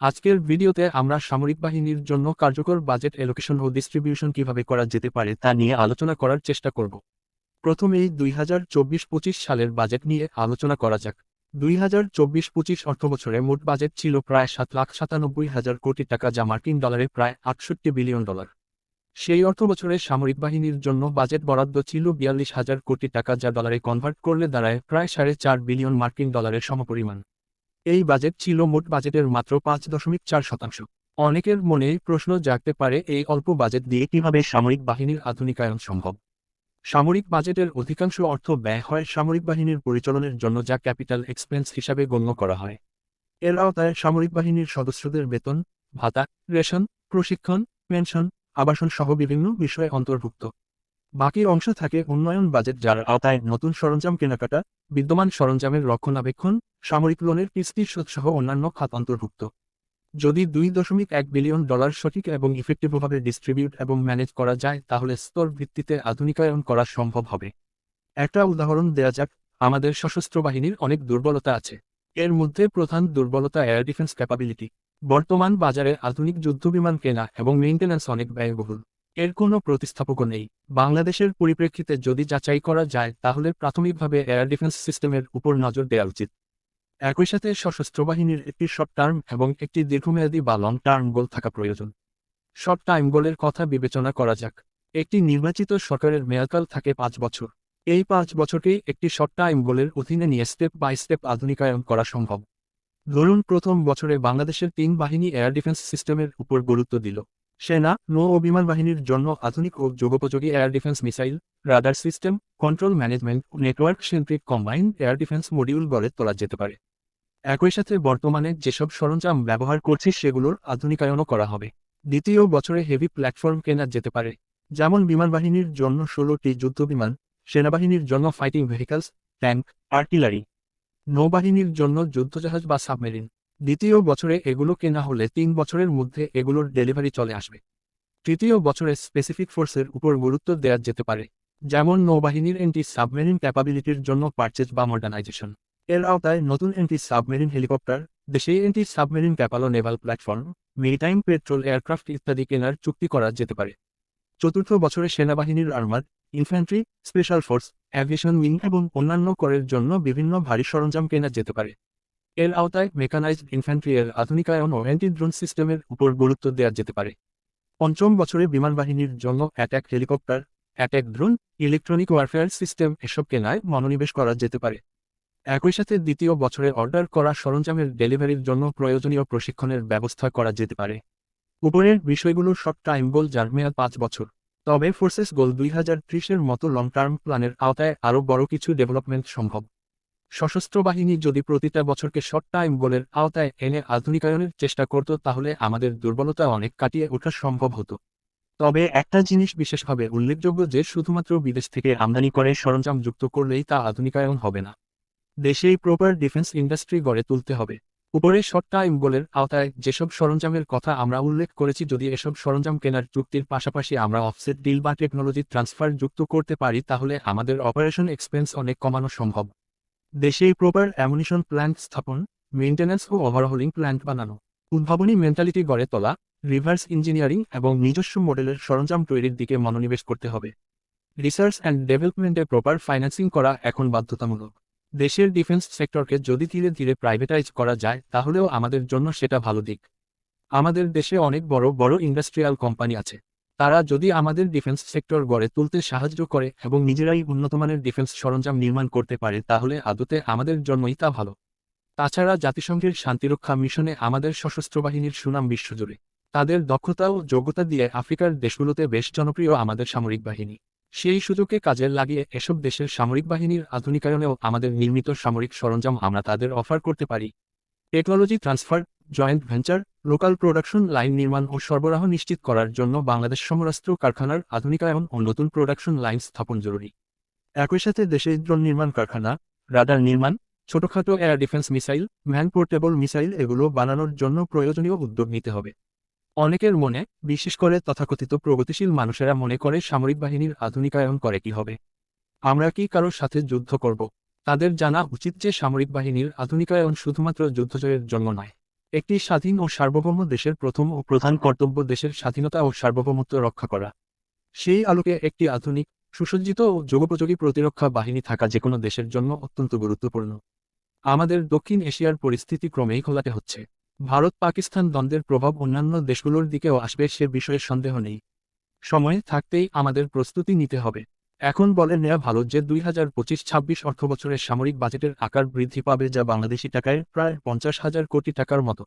আজকের ভিডিওতে আমরা সামরিক বাহিনীর জন্য কার্যকর বাজেট এলোকেশন ও ডিস্ট্রিবিউশন কীভাবে করা যেতে পারে তা নিয়ে আলোচনা করার চেষ্টা করব। প্রথমেই দুই হাজার চব্বিশ পঁচিশ সালের বাজেট নিয়ে আলোচনা করা যাক। দুই হাজার চব্বিশ পঁচিশ অর্থবছরে মোট বাজেট ছিল প্রায় সাত লাখ সাতানব্বই হাজার কোটি টাকা যা মার্কিন ডলারে প্রায় আটষট্টি বিলিয়ন ডলার। সেই অর্থবছরে সামরিক বাহিনীর জন্য বাজেট বরাদ্দ ছিল বিয়াল্লিশ হাজার কোটি টাকা যা ডলারে কনভার্ট করলে দাঁড়ায় প্রায় সাড়ে চার বিলিয়ন মার্কিন ডলারের সমপরিমাণ। এই বাজেট ছিল মোট বাজেটের মাত্র পাঁচ দশমিক চার শতাংশ। অনেকের মনে প্রশ্ন জাগতে পারে এই অল্প বাজেট দিয়ে কীভাবে সামরিক বাহিনীর আধুনিকায়ন সম্ভব। সামরিক বাজেটের অধিকাংশ অর্থ ব্যয় হয় সামরিক বাহিনীর পরিচালনের জন্য যা ক্যাপিটাল এক্সপেন্স হিসাবে গণ্য করা হয়। এর আওতায় সামরিক বাহিনীর সদস্যদের বেতন, ভাতা, রেশন, প্রশিক্ষণ, পেনশন আবাসন সহ বিভিন্ন বিষয়ে অন্তর্ভুক্ত। বাকি অংশ থাকে উন্নয়ন বাজেট যার আওতায় নতুন সরঞ্জাম কেনাকাটা, বিদ্যমান সরঞ্জামের রক্ষণাবেক্ষণ সামরিক লোনের কিস্তি শোধ সহ অন্যান্য খাত অন্তর্ভুক্ত। যদি দুই দশমিক এক বিলিয়ন ডলার সঠিক এবং ইফেক্টিভভাবে ডিস্ট্রিবিউট এবং ম্যানেজ করা যায়, তাহলে স্তর ভিত্তিতে আধুনিকায়ন করা সম্ভব হবে। একটা উদাহরণ দেয়া যাক, আমাদের সশস্ত্র বাহিনীর অনেক দুর্বলতা আছে। এর মধ্যে প্রধান দুর্বলতা এয়ার ডিফেন্স ক্যাপাবিলিটি বর্তমান বাজারে আধুনিক যুদ্ধবিমান কেনা এবং মেইনটেন্যান্স অনেক ব্যয়বহুল। এর কোনো প্রতিস্থাপকও নেই। বাংলাদেশের পরিপ্রেক্ষিতে যদি যাচাই করা যায়, তাহলে প্রাথমিকভাবে এয়ার ডিফেন্স সিস্টেমের উপর নজর দেওয়া উচিত। একই সাথে সশস্ত্র বাহিনীর একটি শর্ট টার্ম এবং একটি দীর্ঘমেয়াদী বা লং টার্ম গোল থাকা প্রয়োজন। শর্ট টাইম গোলের কথা বিবেচনা করা যাক। একটি নির্বাচিত সরকারের মেয়াদকাল থাকে পাঁচ বছর। এই পাঁচ বছরকেই একটি শর্ট টাইম গোলের অধীনে নিয়ে স্টেপ বাই স্টেপ আধুনিকায়ন করা সম্ভব। ধরুন, প্রথম বছরে বাংলাদেশের তিন বাহিনী এয়ার ডিফেন্স সিস্টেমের উপর গুরুত্ব দিল। সেনা, নৌ ও বিমান বাহিনীর জন্য আধুনিক ও যোগোপযোগী air defence missile radar system control management network centric combined air defence module গড়ে তোলা যেতে পারে। একই সাথে বর্তমানে যেসব সরঞ্জাম ব্যবহার করছি সেগুলোর আধুনিকায়নও করা হবে। দ্বিতীয় বছরে হেভি প্ল্যাটফর্ম কেনা যেতে পারে, যেমন বিমান বাহিনীর জন্য ষোলোটি যুদ্ধবিমান, সেনাবাহিনীর জন্য ফাইটিং ভেহিকলস, ট্যাঙ্ক, আর্টিলারি, নৌবাহিনীর জন্য যুদ্ধজাহাজ বা সাবমেরিন। দ্বিতীয় বছরে এগুলো কেনা হলে তিন বছরের মধ্যে এগুলোর ডেলিভারি চলে আসবে। তৃতীয় বছরে স্পেসিফিক ফোর্সের উপর গুরুত্ব দেওয়া যেতে পারে, যেমন নৌবাহিনীর এন্টি সাবমেরিন ক্যাপাবিলিটির জন্য পারচেজ বা মডার্নাইজেশন। এর আওতায় নতুন এন্টি সাবমেরিন হেলিকপ্টার, দেশে anti submarine capable naval platform, maritime patrol aircraft ইত্যাদি কেনার চুক্তি করা যেতে পারে। চতুর্থ বছরে সেনাবাহিনীর armour, infantry, special force, aviation wing এবং অন্যান্য করের জন্য বিভিন্ন ভারী সরঞ্জাম কেনা যেতে পারে। এর আওতায় মেকানাইজড ইনফ্যান্ট্রি এর আধুনিকায়ন ও অ্যান্টি ড্রোন সিস্টেমের উপর গুরুত্ব দেওয়া যেতে পারে। পঞ্চম বছরে বিমান বাহিনীর জন্য attack helicopter attack drone, electronic warfare system এসব কেনায় মনোনিবেশ করা যেতে পারে। একই সাথে দ্বিতীয় বছরে অর্ডার করা সরঞ্জামের ডেলিভারির জন্য প্রয়োজনীয় প্রশিক্ষণের ব্যবস্থা করা যেতে পারে। উপরের বিষয়গুলো শর্ট টাইম গোল যার মেয়াদ পাঁচ বছর। তবে ফোর্সেস গোল দুই হাজার ত্রিশের মতো লং টার্ম প্ল্যানের আওতায় আরও বড় কিছু ডেভেলপমেন্ট সম্ভব। সশস্ত্র বাহিনী যদি প্রতিটা বছরকে শর্ট টাইম গোলের আওতায় এনে আধুনিকায়নের চেষ্টা করত, তাহলে আমাদের দুর্বলতা অনেক কাটিয়ে ওঠা সম্ভব হতো। তবে একটা জিনিস বিশেষভাবে উল্লেখযোগ্য যে, শুধুমাত্র বিদেশ থেকে আমদানি করে সরঞ্জাম যুক্ত করলেই তা আধুনিকায়ন হবে না। দেশেই প্রপার ডিফেন্স ইন্ডাস্ট্রি গড়ে তুলতে হবে। উপরে শর্ট টাইম গোলের আওতায় যেসব সরঞ্জামের কথা আমরা উল্লেখ করেছি, যদি এসব সরঞ্জাম কেনার চুক্তির পাশাপাশি আমরা অফসেট ডিল বা টেকনোলজি ট্রান্সফার যুক্ত করতে পারি, তাহলে আমাদের অপারেশন এক্সপেন্স অনেক কমানো সম্ভব। দেশেই প্রপার অ্যামুনিশন প্ল্যান্ট স্থাপন মেইনটেন্যান্স ও ওভারহোলিং প্ল্যান্ট বানানো, উদ্ভাবনী মেন্টালিটি গড়ে তোলা রিভার্স ইঞ্জিনিয়ারিং এবং নিজস্ব মডেলের সরঞ্জাম তৈরির দিকে মনোনিবেশ করতে হবে। রিসার্চ অ্যান্ড ডেভেলপমেন্টে প্রপার ফাইন্যান্সিং করা এখন বাধ্যতামূলক। দেশের ডিফেন্স সেক্টরকে যদি ধীরে ধীরে প্রাইভেটাইজ করা যায়, তাহলেও আমাদের জন্য সেটা ভালো দিক। আমাদের দেশে অনেক বড় বড় ইন্ডাস্ট্রিয়াল কোম্পানি আছে। তারা যদি আমাদের ডিফেন্স সেক্টর গড়ে তুলতে সাহায্য করে এবং নিজেরাই উন্নতমানের ডিফেন্স সরঞ্জাম নির্মাণ করতে পারে, তাহলে আদতে আমাদের জন্যই তা ভালো। তাছাড়া জাতিসংঘের শান্তিরক্ষা মিশনে আমাদের সশস্ত্র বাহিনীর সুনাম বিশ্বজুড়ে। তাদের দক্ষতা ও যোগ্যতা দিয়ে আফ্রিকার দেশগুলোতে বেশ জনপ্রিয় আমাদের সামরিক বাহিনী। সেই সুযোগকে কাজে লাগিয়ে এসব দেশের সামরিক বাহিনীর আধুনিকায়নেও আমাদের নির্মিত সামরিক সরঞ্জাম আমরা তাদের অফার করতে পারি। Technology transfer, joint venture, local production line নির্মাণ ও সরবরাহ নিশ্চিত করার জন্য বাংলাদেশ সমরাস্ত্র কারখানার আধুনিকায়ন ও নতুন প্রোডাকশন লাইন স্থাপন জরুরি। একই সাথে দেশে ড্রোন নির্মাণ কারখানা, রাডার নির্মাণ, ছোটখাটো air defence missile, man portable missile এগুলো বানানোর জন্য প্রয়োজনীয় উদ্যোগ নিতে হবে। অনেকের মনে, বিশেষ করে তথাকথিত প্রগতিশীল মানুষেরা মনে করে সামরিক বাহিনীর আধুনিকায়ন করে কি হবে। আমরা কি কারোর সাথে যুদ্ধ করব? তাদের জানা উচিত যে সামরিক বাহিনীর আধুনিকায়ন শুধুমাত্র যুদ্ধজয়ের জন্য নয়। একটি স্বাধীন ও সার্বভৌম দেশের প্রথম ও প্রধান কর্তব্য দেশের স্বাধীনতা ও সার্বভৌমত্ব রক্ষা করা। সেই আলোকে একটি আধুনিক, সুসজ্জিত ও যোগোপযোগী প্রতিরক্ষা বাহিনী থাকা যে কোনো দেশের জন্য অত্যন্ত গুরুত্বপূর্ণ। আমাদের দক্ষিণ এশিয়ার পরিস্থিতি ক্রমেই খোলাতে হচ্ছে। ভারত পাকিস্তান দ্বন্দ্বের প্রভাব অন্যান্য দেশগুলোর দিকেও আসবে সে বিষয়ে সন্দেহ নেই। সময় থাকতেই আমাদের প্রস্তুতি নিতে হবে। এখন বলে নেওয়া ভালো যে দুই হাজার পঁচিশ ছাব্বিশ অর্থবছরের সামরিক বাজেটের আকার বৃদ্ধি পাবে যা বাংলাদেশি টাকায় প্রায় পঞ্চাশ হাজার কোটি টাকার মতো।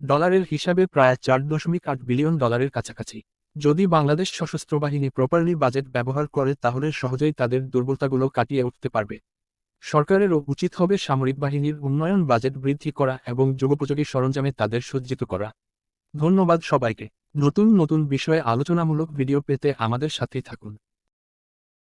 ডলারের হিসাবে প্রায় চার দশমিক আট বিলিয়ন ডলারের কাছাকাছি। যদি বাংলাদেশ সশস্ত্র বাহিনী প্রপারলি বাজেট ব্যবহার করে তাহলে সহজেই তাদের দুর্বলতাগুলো কাটিয়ে উঠতে পারবে। সরকারেরও উচিত হবে সামরিক বাহিনীর উন্নয়ন, বাজেট বৃদ্ধি করা এবং যুগোপযোগী সরঞ্জামে তাদের সজ্জিত করা। ধন্যবাদ সবাইকে। নতুন নতুন বিষয়ে আলোচনামূলক ভিডিও পেতে আমাদের সাথেই থাকুন।